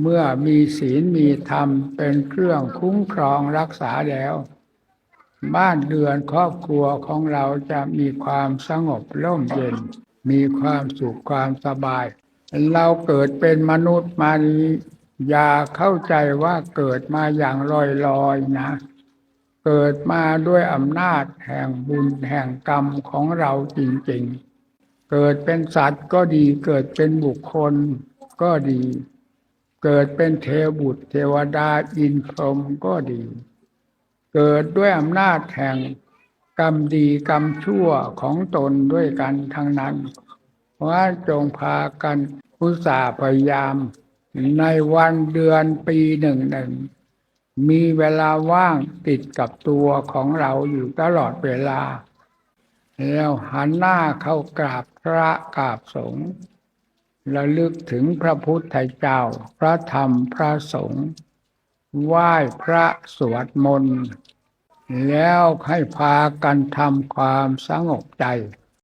เมื่อมีศีลมีธรรมเป็นเครื่องคุ้มครองรักษาแล้ว บ้านเรือนครอบครัวของเราจะมีความสงบร่มเย็น มีความสุขความสบาย เราเกิดเป็นมนุษย์มานี้อย่าเข้าใจว่าเกิดมาอย่างลอยๆนะ เกิดมาด้วยอำนาจแห่งบุญแห่งกรรมของเราจริงๆ เกิดเป็นสัตว์ก็ดีเกิดเป็นบุคคลก็ดี เกิดเป็นเทวบุตร เทวดาอินพรหมก็ดี เกิดด้วยอำนาจแห่งกรรมดีกรรมชั่วของตนด้วยกันทั้งนั้นว่าะจงพากันอุตส่าห์พยายาม ในวันเดือนปีหนึ่งหนึ่งมีเวลาว่างติดกับตัวของเราอยู่ตลอดเวลา แล้วหันหน้าเข้ากราบพระกราบสงฆ์ ระลึกถึงพระพุทธเจ้า พระธรรมพระสงฆ์ไหว้พระสวดมนต์ แล้วให้พากันทำความสงบใจ